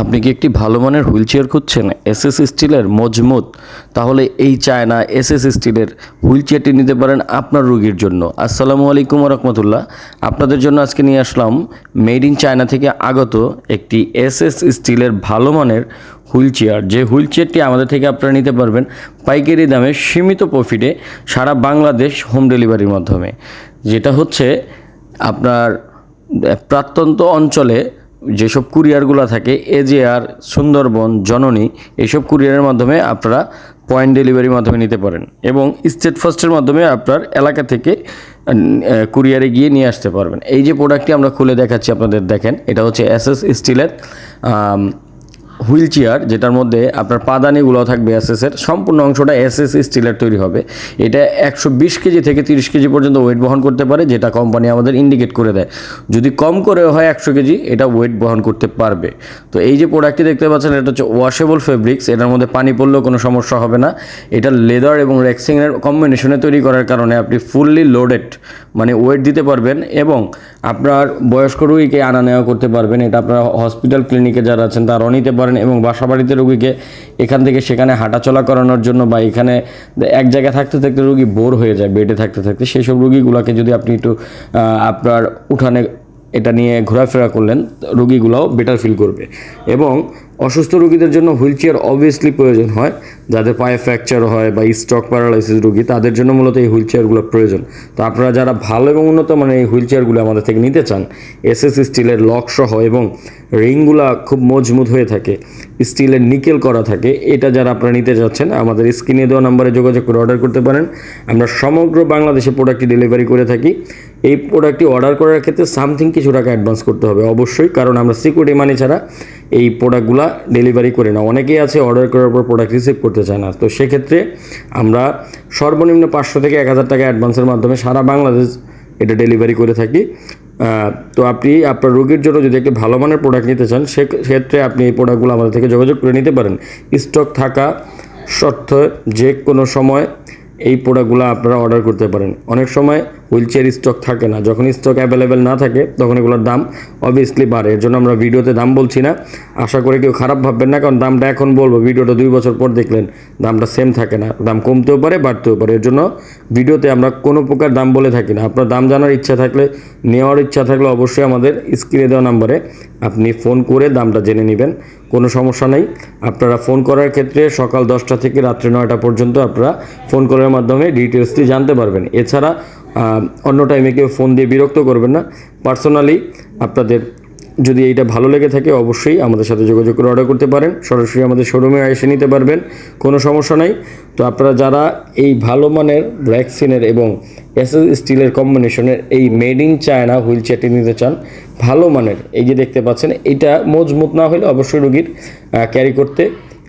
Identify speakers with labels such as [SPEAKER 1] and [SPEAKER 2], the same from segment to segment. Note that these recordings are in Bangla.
[SPEAKER 1] আপনি কি একটি ভালো মানের হুইল চেয়ার খুঁজছেন এসএস স্টিলের মজবুত। তাহলে এই চায়না এসএস স্টিলের হুইল চেয়ারটি নিতে পারেন আপনার রুগীর জন্য। আসসালামু আলাইকুম রহমতুল্লাহ আপনাদের জন্য আজকে নিয়ে আসলাম মেড ইন চায়না থেকে আগত একটি এসএস স্টিলের ভালো মানের হুইল চেয়ার যে হুইল চেয়ারটি আমাদের থেকে আপনারা নিতে পারবেন পাইকারি দামে সীমিত প্রফিটে সারা বাংলাদেশ হোম ডেলিভারির মাধ্যমে। যেটা হচ্ছে আপনার প্রত্যন্ত অঞ্চলে যেসব কুরিয়ারগুলো থাকে, এজেআর, সুন্দরবন, জননী এইসব কুরিয়ারের মাধ্যমে আপনারা পয়েন্ট ডেলিভারির মাধ্যমে নিতে পারেন এবং স্টেট ফার্স্টের মাধ্যমে আপনার এলাকা থেকে কুরিয়ারে গিয়ে নিয়ে আসতে পারবেন। এই যে প্রোডাক্টটি আমরা খুলে দেখাচ্ছি আপনাদের, দেখেন, এটা হচ্ছে এস এস স্টিলের হুইল চেয়ার যেটার মধ্যে আপনার পাদানিগুলো থাকবে এসএসের সম্পূর্ণ অংশটা এসএস স্টিলের তৈরি হবে। এটা একশো বিশ কেজি থেকে তিরিশ কেজি পর্যন্ত ওয়েট বহন করতে পারে, যেটা কোম্পানি আমাদের ইন্ডিকেট করে দেয়। যদি কম করে হয় একশো কেজি, এটা ওয়েট বহন করতে পারবে। তো এই যে প্রোডাক্টটি দেখতে পাচ্ছেন, এটা হচ্ছে ওয়াশেবল ফেব্রিক্স এটার মধ্যে পানি পড়লেও কোনো সমস্যা হবে না। এটা লেদার এবং রেক্সিংয়ের কম্বিনেশনে তৈরি করার কারণে আপনি ফুললি লোডেড মানে ওয়েট দিতে পারবেন এবং আপনার বয়স্ক রোগীকে আনা নেওয়া করতে পারবেন। এটা আপনার হসপিটাল ক্লিনিকে যারা আছেন, তারাও নিতে পারেন। এবং বাসা বাড়িতে রুগীকে এখান থেকে সেখানে হাঁটাচলা করানোর জন্য বা এখানে এক জায়গায় থাকতে থাকতে রুগী বোর হয়ে যায় বেডে থাকতে থাকতে। সেই সব রুগীগুলোকে যদি আপনি একটু আপনার উঠানে এটা নিয়ে ঘোরাফেরা করলেন, রুগীগুলোও বেটার ফিল করবে। এবং অসুস্থ রোগীদের জন্য হুইল চেয়ার অবভিয়াসলি প্রয়োজন হয়। যাদের পায়ে ফ্র্যাকচার হয় বা স্টক প্যারালাইসিস রোগী, তাদের জন্য মূলত এই হুইল চেয়ারগুলো প্রয়োজন। তো আপনারা যারা ভালো এবং উন্নত মানে এই হুইল চেয়ারগুলো আমাদের থেকে নিতে চান এসএস স্টিলের লক সহ এবং রিংগুলা খুব মজবুত হয়ে থাকে, স্টিলের নিকেল করা থাকে, এটা যারা আপনারা নিতে যাচ্ছেন, আমাদের স্ক্রিনে দেওয়া নাম্বারে যোগাযোগ করে অর্ডার করতে পারেন। আমরা সমগ্র বাংলাদেশে প্রোডাক্টটি ডেলিভারি করে থাকি। এই প্রোডাক্টটি অর্ডার করার ক্ষেত্রে সামথিং কিছু টাকা অ্যাডভান্স করতে হবে, অবশ্যই, কারণ আমরা সিকিউরিটি মানি ছাড়া এই প্রোডাক্টগুলো ডেলিভারি করি না অনেকেই আছে অর্ডার করার পর প্রোডাক্ট রিসিভ করতে চায় না। তো সেক্ষেত্রে আমরা সর্বনিম্ন পাঁচশো থেকে এক হাজার টাকা অ্যাডভান্সের মাধ্যমে সারা বাংলাদেশ এটা ডেলিভারি করে থাকি। তো আপনি, আপনার রোগীর জন্য যদি একটি ভালো মানের প্রোডাক্ট নিতে চান সেক্ষেত্রে আপনি এই প্রোডাক্টগুলো আমাদের থেকে যোগাযোগ করে নিতে পারেন। স্টক থাকা সত্ত্বেও যে কোনো সময় এই প্রোডাক্টগুলো আপনারা অর্ডার করতে পারেন। অনেক সময় হুইল চেয়ার স্টক থাকে না। যখন স্টক অ্যাভেলেবেল না থাকে, তখন এগুলোর দাম অবভিয়াসলি বাড়ে। এর জন্য আমরা ভিডিওতে দাম বলছি না। আশা করি কেউ খারাপ ভাববেন না, কারণ দামটা এখন বলব, ভিডিওটা দুই বছর পর দেখলেন, দামটা সেম থাকে না। দাম কমতেও পারে, বাড়তেও পারে। এর জন্য ভিডিওতে আমরা কোনো প্রকার দাম বলে থাকি না। আপনার দাম জানার ইচ্ছা থাকলে, নেওয়ার ইচ্ছা থাকলে অবশ্যই আমাদের স্ক্রিনে দেওয়া নাম্বারে আপনি ফোন করে দামটা জেনে নেবেন। কোনো সমস্যা নেই। আপনারা ফোন করার ক্ষেত্রে সকাল দশটা থেকে রাত্রি নয়টা পর্যন্ত আপনারা ফোন করার মাধ্যমে ডিটেলসটি জানতে পারবেন। এছাড়া অন্য টাইমে কেউ ফোন দিয়ে বিরক্ত করবেন না। পার্সোনালি আপনাদের যদি এইটা ভালো লেগে থাকে, অবশ্যই আমাদের সাথে যোগাযোগ করে অর্ডার করতে পারেন। সরাসরি আমাদের শোরুমে এসে নিতে পারবেন, কোনো সমস্যা নাই। তো আপনারা যারা এই ভালো মানের ভ্যাকসিনের এবং এস স্টিলের কম্বিনেশনের এই মেড ইন চায়না হুইল চেয়ারটি নিতে চান, ভালো মানের, এই যে দেখতে পাচ্ছেন, এটা মজবুত না হলে অবশ্যই রোগীর ক্যারি করতে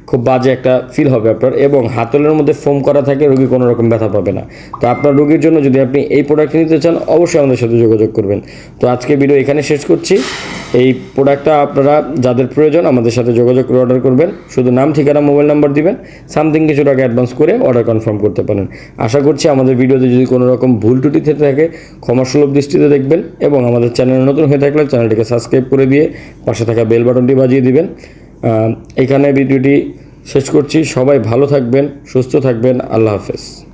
[SPEAKER 1] খুব বাজে একটা ফিল হবে আপনার এবং হাতলের মধ্যে ফোম করা থাকে, রোগী কোনো রকম ব্যথা পাবে না। তো আপনার রোগীর জন্য যদি আপনি এই প্রোডাক্ট নিতে চান, অবশ্যই আমাদের সাথে যোগাযোগ করবেন। তো আজকে ভিডিও এখানে শেষ করছি। এই প্রোডাক্টটা আপনারা যাদের প্রয়োজন আমাদের সাথে যোগাযোগ করে অর্ডার করবেন। শুধু নাম, ঠিকানা মোবাইল নাম্বার দিবেন। সামথিং কিছু টাকা অ্যাডভান্স করে অর্ডার কনফার্ম করতে পারেন। আশা করছি আমাদের ভিডিওতে যদি কোনো রকম ভুল ত্রুটি থেকে থাকে ক্ষমাসুলভ দৃষ্টিতে দেখবেন এবং আমাদের চ্যানেল নতুন হয়ে থাকলে চ্যানেলটিকে সাবস্ক্রাইব করে দিয়ে পাশে থাকা বেল বাটনটি বাজিয়ে দিবেন। এখানে ভিডিওটি শেষ করছি। সবাই ভালো থাকবেন সুস্থ থাকবেন। আল্লাহ হাফেজ।